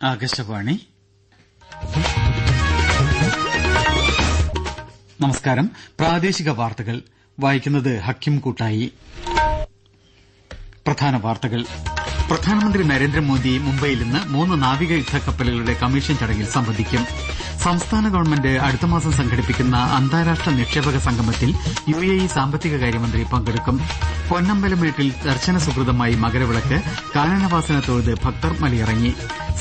ആകാശവാണി നമസ്കാരം. പ്രാദേശിക വാർത്തകൾ. വായിക്കുന്നത് ഹക്കിം കൂട്ടായി. പ്രധാന വാർത്തകൾ. പ്രധാനമന്ത്രി നരേന്ദ്രമോദി മുംബൈയിൽ ഇന്ന് മൂന്ന് നാവിക യുദ്ധ കപ്പലുകളുടെ കമ്മീഷൻ ചടങ്ങിൽ സംബന്ധിക്കും. സംസ്ഥാന ഗവൺമെന്റ് അടുത്ത മാസം സംഘടിപ്പിക്കുന്ന അന്താരാഷ്ട്ര നിക്ഷേപക സംഗമത്തിൽ യു എ ഇ സാമ്പത്തിക കാര്യമന്ത്രി പങ്കെടുക്കും. പൊന്നമ്പലമേട്ടിൽ ദർശന സുഹൃതമായി മകരവിളക്ക് കാനനവാസന തൊഴുത് ഭക്തർ മലയിറങ്ങി.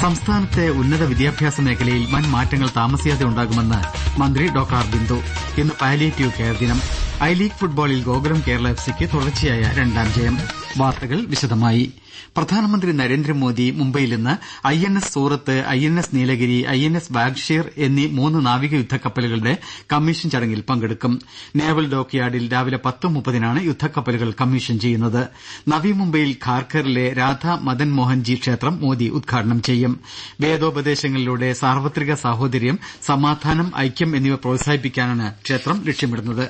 സംസ്ഥാനത്തെ ഉന്നത വിദ്യാഭ്യാസ മേഖലയിൽ വൻ മാറ്റങ്ങൾ താമസിയാതെ ഉണ്ടാകുമെന്ന് മന്ത്രി ഡോക്ടർ ആർ ബിന്ദു ഇന്ന് പാലിയേറ്റീവ് കെയർ ദിനം. ഐ ലീഗ് ഫുട്ബോളിൽ ഗോകുലം കേരള എഫ് സിക്ക് തുടർച്ചയായ രണ്ടാം ജയം. വാർത്തകൾ വിശദമായി. പ്രധാനമന്ത്രി നരേന്ദ്രമോദി മുംബൈയിൽ ഇന്ന് I N S Surat I N S Nilgiri I N S Vagsheer എന്നീ മൂന്ന് നാവിക യുദ്ധക്കപ്പലുകളുടെ കമ്മീഷൻ ചടങ്ങിൽ പങ്കെടുക്കും. നേവൽ ഡോക്യാർഡിൽ രാവിലെ പത്ത് മുപ്പതിനാണ് യുദ്ധക്കപ്പലുകൾ കമ്മീഷൻ ചെയ്യുന്നത്. നവി മുംബൈയിൽ ഖാർഖറിലെ രാധാ മദൻ മോഹൻജി ക്ഷേത്രം മോദി ഉദ്ഘാടനം ചെയ്യും. വേദോപദേശങ്ങളിലൂടെ സാർവത്രിക സാഹോദര്യം സമാധാനം ഐക്യം എന്നിവ പ്രോത്സാഹിപ്പിക്കാനാണ് ക്ഷേത്രം ലക്ഷ്യമിടുന്നത്.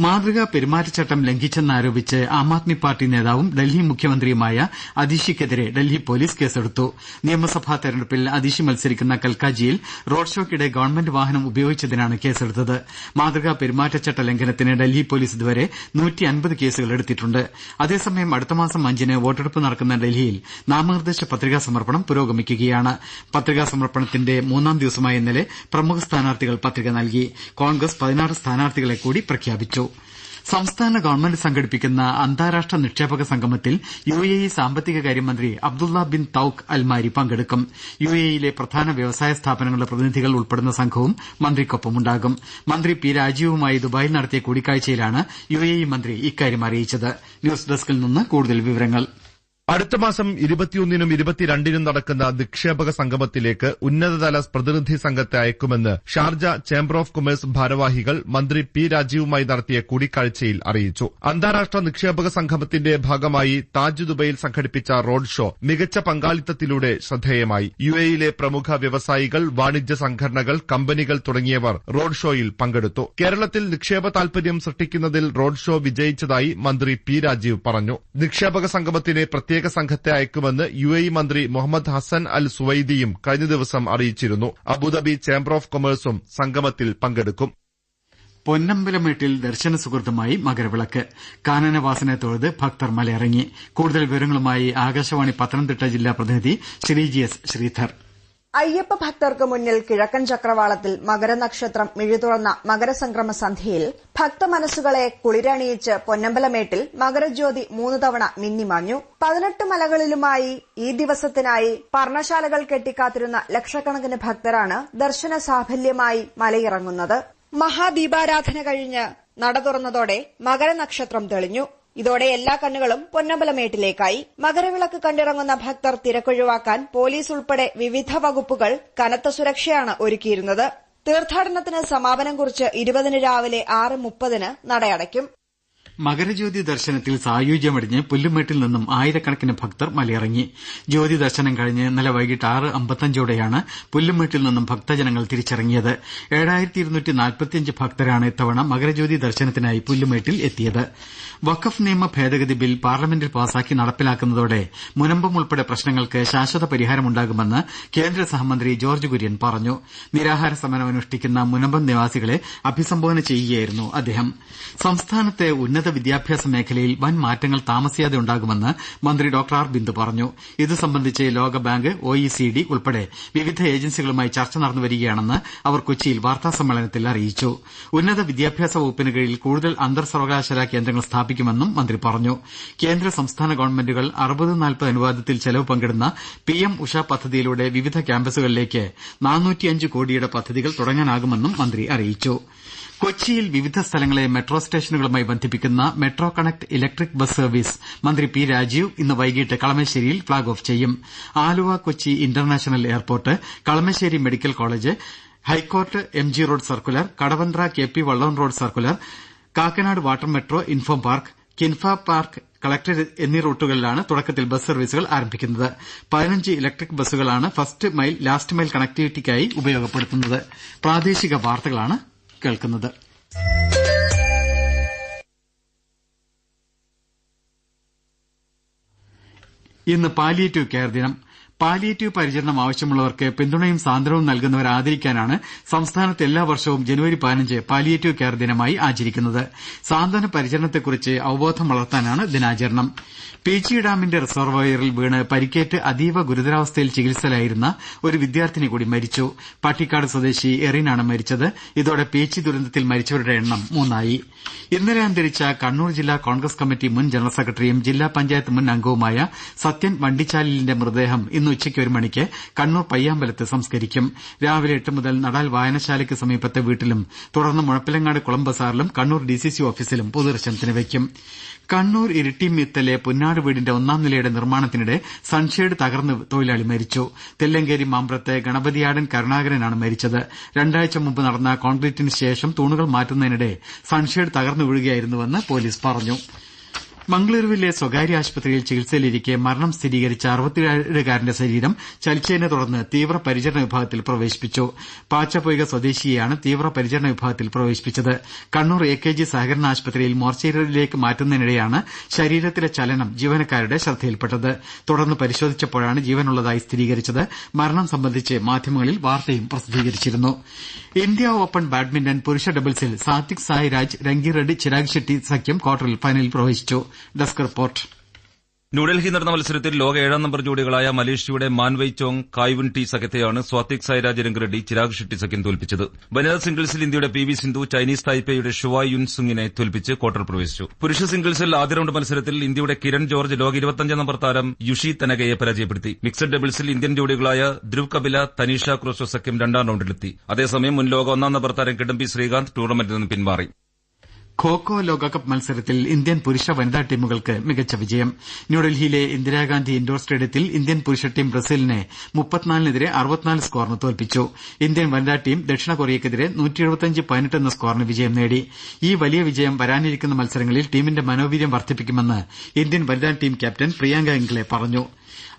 മാതൃകാ പെരുമാറ്റച്ചട്ടം ലംഘിച്ചെന്നാരോപിച്ച് ആം ആദ്മി പാർട്ടി നേതാവും ഡൽഹി മുഖ്യമന്ത്രിയുമായ അതീഷിക്കെതിരെ ഡൽഹി പൊലീസ് കേസെടുത്തു. നിയമസഭാ തെരഞ്ഞെടുപ്പിൽ അതീഷി മത്സരിക്കുന്ന കൽക്കാജിയിൽ റോഡ് ഷോയ്ക്കിടെ ഗവൺമെന്റ് വാഹനം ഉപയോഗിച്ചതിനാണ് കേസെടുത്തത്. മാതൃകാ പെരുമാറ്റച്ചട്ട ലംഘനത്തിന് ഡൽഹി പൊലീസ് ഇതുവരെ കേസുകൾ എടുത്തിട്ടുണ്ട്. അതേസമയം അടുത്തമാസം അഞ്ചിന് വോട്ടെടുപ്പ് നടക്കുന്ന ഡൽഹിയിൽ നാമനിർദ്ദേശ പത്രികാ സമർപ്പണം പുരോഗമിക്കുകയാണ്. പത്രികാ സമർപ്പണത്തിന്റെ മൂന്നാം ദിവസമായ ഇന്നലെ പ്രമുഖ സ്ഥാനാർത്ഥികൾ പത്രിക നൽകി. കോൺഗ്രസ് പതിനാറ് സ്ഥാനാർത്ഥികളെ കൂടി പ്രഖ്യാപിച്ചു. സംസ്ഥാന ഗവൺമെന്റ് സംഘടിപ്പിക്കുന്ന അന്താരാഷ്ട്ര നിക്ഷേപക സംഗമത്തിൽ യു എ ഇ സാമ്പത്തിക കാര്യമന്ത്രി അബ്ദുള്ള ബിൻ തൌക്ക് അൽമാരി പങ്കെടുക്കും. യു എ ഇയിലെ പ്രധാന വ്യവസായ സ്ഥാപനങ്ങളുടെ പ്രതിനിധികൾ ഉൾപ്പെടുന്ന സംഘവും മന്ത്രിക്കൊപ്പമുണ്ടാകും. മന്ത്രി പി രാജീവുമായി ദുബായിൽ നടത്തിയ കൂടിക്കാഴ്ചയിലാണ് യു എ ഇ മന്ത്രി ഇക്കാര്യം അറിയിച്ചത്. ന്യൂസ് ഡെസ്കിൽ നിന്ന് കൂടുതൽ വിവരങ്ങൾ. അടുത്ത മാസം ഇരുപത്തിയൊന്നിനും ഇരുപത്തിരണ്ടിനും നടക്കുന്ന നിക്ഷേപക സംഗമത്തിലേക്ക് ഉന്നതതല പ്രതിനിധി സംഘത്തെ അയക്കുമെന്ന് ഷാർജ ചേംബർ ഓഫ് കൊമേഴ്സ് ഭാരവാഹികൾ മന്ത്രി പി രാജീവുമായി നടത്തിയ കൂടിക്കാഴ്ചയിൽ അറിയിച്ചു. അന്താരാഷ്ട്ര നിക്ഷേപക സംഗമത്തിന്റെ ഭാഗമായി താജ് ദുബൈയിൽ സംഘടിപ്പിച്ച റോഡ് ഷോ മികച്ച പങ്കാളിത്തത്തിലൂടെ ശ്രദ്ധേയമായി. യു എയിലെ പ്രമുഖ വ്യവസായികൾ വാണിജ്യ സംഘടനകൾ കമ്പനികൾ തുടങ്ങിയവർ റോഡ് ഷോയിൽ പങ്കെടുത്തു. കേരളത്തിൽ നിക്ഷേപ താൽപര്യം സൃഷ്ടിക്കുന്നതിൽ റോഡ് ഷോ വിജയിച്ചതായി മന്ത്രി പി രാജീവ് പറഞ്ഞു. നിക്ഷേപക സംഗമത്തിന് സംഘത്തെ അയക്കുമെന്ന് യു എ മന്ത്രി മുഹമ്മദ് ഹസൻ അൽ സുവൈദിയും കഴിഞ്ഞ ദിവസം അറിയിച്ചിരുന്നു. അബുദാബി ചേംബർ ഓഫ് കൊമേഴ്സും സംഗമത്തിൽ പങ്കെടുക്കും. പൊന്നമ്പലമേട്ടിൽ ദർശന സുഹൃത്തുമായി മകരവിളക്ക്. കാനനവാസനെ തൊഴുത് ഭക്തർ മലയിറങ്ങി. കൂടുതൽ വിവരങ്ങളുമായി ആകാശവാണി പത്തനംതിട്ട ജില്ലാ പ്രതിനിധി ശ്രീജി എസ് ശ്രീധർ. അയ്യപ്പ ഭക്തർക്ക് മുന്നിൽ കിഴക്കൻ ചക്രവാളത്തിൽ മകരനക്ഷത്രം മിഴിതുറന്ന മകരസംക്രമ സന്ധ്യയിൽ ഭക്തമനസ്സുകളെ കുളിരണിയിച്ച് പൊന്നമ്പലമേട്ടിൽ മകരജ്യോതി മൂന്ന് തവണ മിന്നിമാഞ്ഞു പതിനെട്ട് മലകളിലുമായി ഈ ദിവസത്തിനായി പർണശാലകൾ കെട്ടിക്കാത്തിരുന്ന ലക്ഷക്കണക്കിന് ഭക്തരാണ് ദർശന സാഫല്യമായി മലയിറങ്ങുന്നത്. മഹാദീപാരാധന കഴിഞ്ഞ് നട തുറന്നതോടെ മകരനക്ഷത്രം തെളിഞ്ഞു. ഇതോടെ എല്ലാ കണ്ണുകളും പൊന്നമ്പലമേട്ടിലേക്കായി. മകരവിളക്ക് കണ്ടിറങ്ങുന്ന ഭക്തർ തിരക്കൊഴിവാക്കാൻ പോലീസ് ഉൾപ്പെടെ വിവിധ വകുപ്പുകൾ കനത്ത സുരക്ഷയാണ് ഒരുക്കിയിരുന്നത്. തീർത്ഥാടനത്തിന് സമാപനം കുറിച്ച് ഇരുപതിന് രാവിലെ ആറ് മുപ്പതിന് നടയടയ്ക്കും. മകരജ്യോതി ദർശനത്തിൽ സായൂജ്യമടിഞ്ഞ് പുല്ലുമേട്ടിൽ നിന്നും ആയിരക്കണക്കിന് ഭക്തർ മലയിറങ്ങി. ജ്യോതി ദർശനം കഴിഞ്ഞ് ഇന്നലെ വൈകിട്ട് ആറ് അമ്പത്തഞ്ചോടെയാണ് പുല്ലുമേട്ടിൽ നിന്നും ഭക്തജനങ്ങൾ തിരിച്ചിറങ്ങിയത്. ഭക്തരാണ് ഇത്തവണ മകരജ്യോതി ദർശനത്തിനായി പുല്ലുമേട്ടിൽ എത്തിയത്. വഖഫ് നിയമ ഭേദഗതി ബിൽ പാർലമെന്റിൽ പാസാക്കി നടപ്പിലാക്കുന്നതോടെ മുനമ്പം ഉൾപ്പെടെ പ്രശ്നങ്ങൾക്ക് ശാശ്വത പരിഹാരമുണ്ടാകുമെന്ന് കേന്ദ്ര സഹമന്ത്രി ജോർജ് കുര്യൻ പറഞ്ഞു. നിരാഹാര സമരം അനുഷ്ഠിക്കുന്ന മുനമ്പം നിവാസികളെ അഭിസംബോധന ചെയ്യുകയായിരുന്നു അദ്ദേഹം. സംസ്ഥാനത്തെ ഉന്നത വിദ്യാഭ്യാസ മേഖലയിൽ വൻ മാറ്റങ്ങൾ താമസിയാതെ ഉണ്ടാകുമെന്ന് മന്ത്രി ഡോക്ടർ ആർ. ബിന്ദു പറഞ്ഞു. ഇതു സംബന്ധിച്ച് ലോകബാങ്ക് ഒ ഇ സി ഡി ഉൾപ്പെടെ വിവിധ ഏജൻസികളുമായി ചർച്ച നടന്നുവരികയാണെന്ന് അവർ കൊച്ചിയിൽ വാർത്താസമ്മേളനത്തിൽ അറിയിച്ചു. ഉന്നത വിദ്യാഭ്യാസ വകുപ്പിന് കീഴിൽ കൂടുതൽ അന്തർ സർവകലാശാലാ കേന്ദ്രങ്ങൾ സ്ഥാപിക്കുമെന്നും മന്ത്രി പറഞ്ഞു. കേന്ദ്ര സംസ്ഥാന ഗവൺമെന്റുകൾ അറുപത് നാൽപ്പത് അനുപാതത്തിൽ ചെലവ് പങ്കിടുന്ന പി എം ഉഷ പദ്ധതിയിലൂടെ വിവിധ ക്യാമ്പസുകളിലേക്ക് നാനൂറ്റിയഞ്ച് കോടിയുടെ പദ്ധതികൾ തുടങ്ങാനാകുമെന്നും മന്ത്രി അറിയിച്ചു. കൊച്ചിയിൽ വിവിധ സ്ഥലങ്ങളെ മെട്രോ സ്റ്റേഷനുകളുമായി ബന്ധിപ്പിക്കുന്ന metro connect electric bus service. മന്ത്രി പി രാജീവ് ഇന്ന് വൈകിട്ട് കളമശ്ശേരിയിൽ ഫ്ളാഗ് ഓഫ് ചെയ്യും. Aluva Kochi international airport Kalamassery medical college high court M G road circular Kadavanthra K P Vallon road circular Kakkanad water metro Infopark Kinfra park collectorate എന്നീ റൂട്ടുകളിലാണ് തുടക്കത്തിൽ bus സർവീസുകൾ ആരംഭിക്കുന്നത്. പതിനഞ്ച് ഇലക്ട്രിക് ബസ്സുകളാണ് ഫസ്റ്റ് മൈൽ ലാസ്റ്റ് മൈൽ കണക്ടിവിറ്റിക്കായി ഉപയോഗപ്പെടുത്തുന്നത്. കേൾക്കുന്നത്. ഇന്ന് പാലിയേറ്റീവ് കെയർ ദിനം. പാലിയേറ്റീവ് പരിചരണം ആവശ്യമുള്ളവർക്ക് പിന്തുണയും സാന്ത്വനവും നൽകുന്നവരെ ആദരിക്കാനാണ് സംസ്ഥാനത്ത് എല്ലാ വർഷവും ജനുവരി പതിനഞ്ച് പാലിയേറ്റീവ് കെയർ ദിനമായി ആചരിക്കുന്നത്. സാന്ത്വന പരിചരണത്തെക്കുറിച്ച് അവബോധം വളർത്താനാണ് ദിനാചരണം. പീച്ചി ഡാമിന്റെ റിസർവോയറിൽ വീണ് പരിക്കേറ്റ് അതീവ ഗുരുതരാവസ്ഥയിൽ ചികിത്സയിലായിരുന്ന ഒരു വിദ്യാർത്ഥിനി കൂടി മരിച്ചു. പട്ടിക്കാട് സ്വദേശി എറിനാണ് മരിച്ചത്. ഇതോടെ പീച്ചി ദുരന്തത്തിൽ മരിച്ചവരുടെ എണ്ണം മൂന്നായി. ഇന്നലെ അന്തരിച്ച കണ്ണൂർ ജില്ലാ കോൺഗ്രസ് കമ്മിറ്റി മുൻ ജനറൽ സെക്രട്ടറിയും ജില്ലാ പഞ്ചായത്ത് മുൻ അംഗവുമായ സത്യൻ വണ്ടിച്ചാലിലിന്റെ മൃതദേഹം ഇന്ന് ഉച്ചയ്ക്ക് ഒരു മണിക്ക് കണ്ണൂർ പയ്യാമ്പലത്ത് സംസ്കരിക്കും. രാവിലെ എട്ട് മുതൽ നടാൽ വായനശാലയ്ക്ക് സമീപത്തെ വീട്ടിലും തുടർന്ന് മുഴപ്പിലങ്ങാട് കുളം ബസാറിലും കണ്ണൂർ സി ഓഫീസിലും പൊതുദർശനത്തിന് വയ്ക്കും. കണ്ണൂർ ഇരിട്ടി മിത്തലെ പുന്നാട് വീടിന്റെ ഒന്നാം നിലയുടെ നിർമ്മാണത്തിനിടെ സൺഷെയ്ഡ് തകർന്ന് തൊഴിലാളി മരിച്ചു. തെല്ലങ്കേരി മാമ്പ്രത്തെ ഗണപതിയാടൻ കരുണാകരനാണ് മരിച്ചത്. രണ്ടാഴ്ച മുമ്പ് നടന്ന കോൺക്രീറ്റിന് ശേഷം തൂണുകൾ മാറ്റുന്നതിനിടെ സൺഷെയ്ഡ് തകർന്നു വീഴുകയായിരുന്നുവെന്ന് പോലീസ് പറഞ്ഞു. മംഗളൂരുവിലെ സ്വകാര്യ ആശുപത്രിയിൽ ചികിത്സയിലിരിക്കെ മരണം സ്ഥിരീകരിച്ച അറുപത്തിയേഴുകാരന്റെ ശരീരം ചലിച്ചതിനെ തുടർന്ന് തീവ്ര പരിചരണ വിഭാഗത്തിൽ പ്രവേശിപ്പിച്ചു. പാച്ചപ്പൊയ്ക സ്വദേശിയെയാണ് തീവ്ര പരിചരണ വിഭാഗത്തിൽ പ്രവേശിപ്പിച്ചത്. കണ്ണൂർ എ കെ ജി സഹകരണ ആശുപത്രിയിൽ മോർച്ചറിയിലേക്ക് മാറ്റുന്നതിനിടെയാണ് ശരീരത്തിലെ ചലനം ജീവനക്കാരുടെ ശ്രദ്ധയിൽപ്പെട്ടത്. തുടർന്ന് പരിശോധിച്ചപ്പോഴാണ് ജീവനുള്ളതായി സ്ഥിരീകരിച്ചത്. മരണം സംബന്ധിച്ച് മാധ്യമങ്ങളിൽ വാർത്തയും പ്രസിദ്ധീകരിച്ചിരുന്നു. ഇന്ത്യ ഓപ്പൺ ബാഡ്മിന്റൺ പുരുഷ ഡബിൾസിൽ സാത്വിക് സായ് രാജ് രംഗിറെഡ്ഡി ചിരാഗ് ഷെട്ടി സഖ്യം ക്വാർട്ടറിൽ ഫൈനലിൽ പ്രവേശിച്ചു. ഡെസ്ക് റിപ്പോർട്ട് ന്യൂഡൽഹി നടന്ന മത്സരത്തിൽ ലോക ഏഴാം നമ്പർ ജോഡികളായ മലേഷ്യയുടെ Man Wei Chong Kai Wun Tee സഖ്യത്തെയാണ് Satwik Sairaj Rankireddy Chirag Shetty സഖ്യം തോൽപ്പിച്ചത്. വനിതാ സിംഗിൾസിൽ ഇന്ത്യയുടെ പി വി സിന്ധു ചൈനീസ് തായ്പേയുടെ ഷുവായ് യുൻ സുങ്ങിനെ തോൽപ്പിച്ച് ക്വാർട്ടർ പ്രവേശിച്ചു. പുരുഷ സിംഗിൾസിൽ ആദ്യ റൌണ്ട് മത്സരത്തിൽ ഇന്ത്യയുടെ കിരൺ ജോർജ് ലോക ഇരുപത്തഞ്ചാം നമ്പർ താരം യുഷി തനകയെ പരാജയപ്പെടുത്തി. മിക്സഡ് ഡബിൾസിൽ ഇന്ത്യൻ ജോഡികളായ ധ്രുവ് കപില തനീഷ ക്രോസോ സഖ്യം രണ്ടാം റൌണ്ടിലെത്തി. അതേസമയം മുൻ ലോക ഒന്നാം നമ്പർ താരം കിഡംബി ശ്രീകാന്ത് ടൂർണമെന്റിൽ നിന്ന് പിന്മാറി. ഖോഖോ ലോകകപ്പ് മത്സരത്തിൽ ഇന്ത്യൻ പുരുഷ വനിതാ ടീമുകൾക്ക് മികച്ച വിജയം. ന്യൂഡൽഹിയിലെ ഇന്ദിരാഗാന്ധി ഇൻഡോർ സ്റ്റേഡിയത്തിൽ ഇന്ത്യൻ പുരുഷ ടീം ബ്രസീലിനെ മുപ്പത്തിനാലിനെതിരെ അറുപത്തിനാല് സ്കോറിന് തോൽപ്പിച്ചു. ഇന്ത്യൻ വനിതാ ടീം ദക്ഷിണ കൊറിയയ്ക്കെതിരെ പതിനെട്ട് എന്ന സ്കോറിന് വിജയം നേടി. ഈ വലിയ വിജയം വരാനിരിക്കുന്ന മത്സരങ്ങളിൽ ടീമിന്റെ മനോവീര്യം വർദ്ധിപ്പിക്കുമെന്ന് ഇന്ത്യൻ വനിതാ ടീം ക്യാപ്റ്റൻ പ്രിയങ്ക ഇംഗ്ലെ പറഞ്ഞു.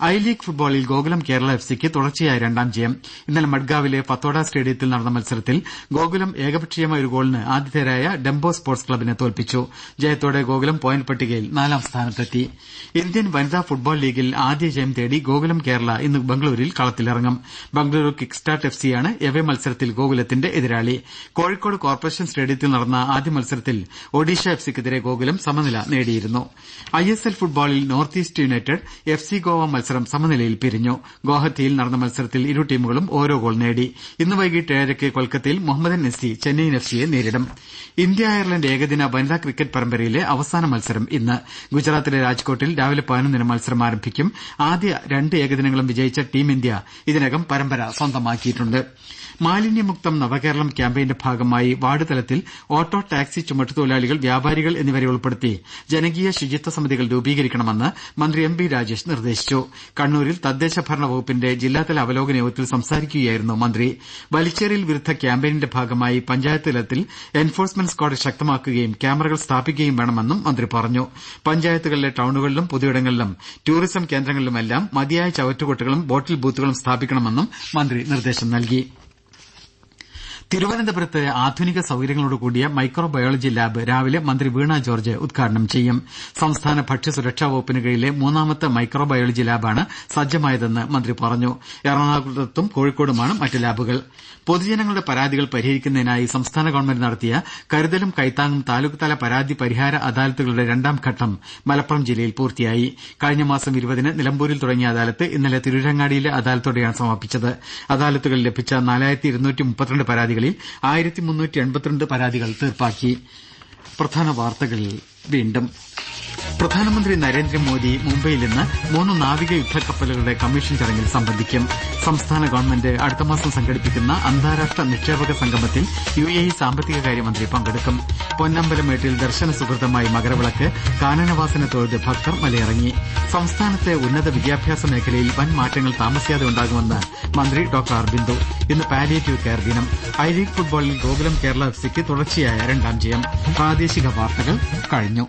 ഐ ലീഗ് ഫുട്ബോളിൽ ഗോകുലം കേരള എഫ് സിക്ക് തുടർച്ചയായ രണ്ടാം ജയം. ഇന്നലെ മഡ്ഗാവിലെ ഫത്തോഡ സ്റ്റേഡിയത്തിൽ നടന്ന മത്സരത്തിൽ ഗോകുലം ഏകപക്ഷീയമായ ഒരു ഗോളിന് ആതിഥേയരായ ഡെംബോ സ്പോർട്സ് ക്ലബിനെ തോൽപ്പിച്ചു. ജയത്തോടെ ഗോകുലം പോയിന്റ് പട്ടികയിൽ നാലാം സ്ഥാനത്തെത്തി. ഇന്ത്യൻ വനിതാ ഫുട്ബോൾ ലീഗിൽ ആദ്യ ജയം തേടി ഗോകുലം കേരള ഇന്ന് ബംഗളൂരുവിൽ കളത്തിലിറങ്ങും. ബംഗളൂരു കിക്ക് സ്റ്റാർട്ട് എഫ് സിയാണ് എവേ മത്സരത്തിൽ ഗോകുലത്തിന്റെ എതിരാളി. കോഴിക്കോട് കോർപ്പറേഷൻ സ്റ്റേഡിയത്തിൽ നടന്ന ആദ്യ മത്സരത്തിൽ ഒഡീഷ എഫ് സിക്കെതിരെ ഗോകുലം സമനില നേടിയിരുന്നു. ഐ എസ് എൽ ഫുട്ബോളിൽ north east united F C Goa മത്സരം സമനിലയിൽ പിരിഞ്ഞു. ഗോഹത്തിയിൽ നടന്ന മത്സരത്തിൽ ഇരു ടീമുകളും ഓരോ ഗോൾ നേടി. ഇന്ന് വൈകിട്ട് ഏഴരയ്ക്ക് കൊൽക്കത്തയിൽ Mohammedan F C Chennaiyin F സിയെ നേരിടും. ഇന്ത്യ അയർലന്റ് ഏകദിന വനിതാ ക്രിക്കറ്റ് പരമ്പരയിലെ അവസാന മത്സരം ഇന്ന്. ഗുജറാത്തിലെ രാജ്കോട്ടിൽ രാവിലെ പതിനൊന്നിന് മത്സരം ആരംഭിക്കും. ആദ്യ രണ്ട് ഏകദിനങ്ങളും വിജയിച്ച ടീം ഇന്ത്യ ഇതിനകം പരമ്പര സ്വന്തമാക്കിയിട്ടുണ്ട്. മാലിന്യമുക്തം നവകേരളം ക്യാമ്പയിന്റെ ഭാഗമായി വാർഡ് തലത്തിൽ ഓട്ടോ ടാക്സി ചുമട്ടുതൊഴിലാളികൾ വ്യാപാരികൾ എന്നിവരെ ഉൾപ്പെടുത്തി ജനകീയ ശുചിത്വ സമിതികൾ രൂപീകരിക്കണമെന്ന് മന്ത്രി എം ബി രാജേഷ് നിർദ്ദേശിച്ചു. കണ്ണൂരിൽ തദ്ദേശ ഭരണ വകുപ്പിന്റെ ജില്ലാതല അവലോകന യോഗത്തിൽ സംസാരിക്കുകയായിരുന്നു മന്ത്രി. വലിച്ചേറിയൽ വിരുദ്ധ ക്യാമ്പയിനിന്റെ ഭാഗമായി പഞ്ചായത്ത് തലത്തിൽ എൻഫോഴ്സ്മെന്റ് സ്ക്വാഡ് ശക്തമാക്കുകയും ക്യാമറകൾ സ്ഥാപിക്കുകയും വേണമെന്നും മന്ത്രി പറഞ്ഞു. പഞ്ചായത്തുകളിലെ ടൌണുകളിലും പൊതുയിടങ്ങളിലും ടൂറിസം കേന്ദ്രങ്ങളിലുമെല്ലാം മതിയായ ചവറ്റുകൊട്ടുകളും ബോട്ടിൽ ബൂത്തുകളും സ്ഥാപിക്കണമെന്നും മന്ത്രി നിർദ്ദേശം തിരുവനന്തപുരത്ത് ആധുനിക സൌകര്യങ്ങളോടുകൂടിയ മൈക്രോബയോളജി ലാബ് രാവിലെ മന്ത്രി വീണ ജോർജ് ഉദ്ഘാടനം ചെയ്യും. സംസ്ഥാന ഭക്ഷ്യസുരക്ഷാ വകുപ്പിന് കീഴിലെ മൂന്നാമത്തെ മൈക്രോ ബയോളജി ലാബാണ് സജ്ജമായതെന്ന് മന്ത്രി പറഞ്ഞു. എറണാകുളത്തും കോഴിക്കോടുമാണ് മറ്റ് ലാബുകൾ. പൊതുജനങ്ങളുടെ പരാതികൾ പരിഹരിക്കുന്നതിനായി സംസ്ഥാന ഗവൺമെന്റ് നടത്തിയ കരുതലും കൈത്താങ്ങും താലൂക്ക്തല പരാതി പരിഹാര അദാലത്തുകളുടെ രണ്ടാം ഘട്ടം മലപ്പുറം ജില്ലയിൽ പൂർത്തിയായി. കഴിഞ്ഞ മാസം ഇരുപതിന് നിലമ്പൂരിൽ തുടങ്ങിയ അദാലത്ത് ഇന്നലെ തിരൂരങ്ങാടിയിലെ അദാലത്തോടെയാണ് സമാപിച്ചത്. അദാലത്തുകളിൽ ലഭിച്ച നാലായിരത്തി പരാതികളിൽ ആയിരത്തി മുന്നൂറ്റി എൺപത്തിരണ്ട് പരാതികൾ തീർപ്പാക്കി. പ്രധാനമന്ത്രി നരേന്ദ്രമോദി മുംബൈയിൽ ഇന്ന് മൂന്ന് നാവിക യുദ്ധക്കപ്പലുകളുടെ കമ്മീഷൻ ചടങ്ങിൽ സംബന്ധിക്കും. സംസ്ഥാന ഗവൺമെന്റ് അടുത്തമാസം സംഘടിപ്പിക്കുന്ന അന്താരാഷ്ട്ര നിക്ഷേപക സംഗമത്തിൽ യു എ ഇ സാമ്പത്തിക കാര്യമന്ത്രി പങ്കെടുക്കും. പൊന്നമ്പലമേട്ടിൽ ദർശന സുഹൃതമായി മകരവിളക്ക് കാനനവാസന തൊഴുത് ഭക്തർ മലയിറങ്ങി. സംസ്ഥാനത്തെ ഉന്നത വിദ്യാഭ്യാസ മേഖലയിൽ വൻ മാറ്റങ്ങൾ താമസിയാതെ ഉണ്ടാകുമെന്ന് മന്ത്രി ഡോക്ടർ അർബിന്ദു ഇന്ന് പാലിയേറ്റീവ് കെയർ ദിനം. ഐ ലീഗ് ഫുട്ബോളിൽ ഗോകുലം കേരള എഫ് സിക്ക് തുടർച്ചയായ രണ്ടാം ജയം. പ്രാദേശിക വാർത്തകൾ കഴിഞ്ഞു.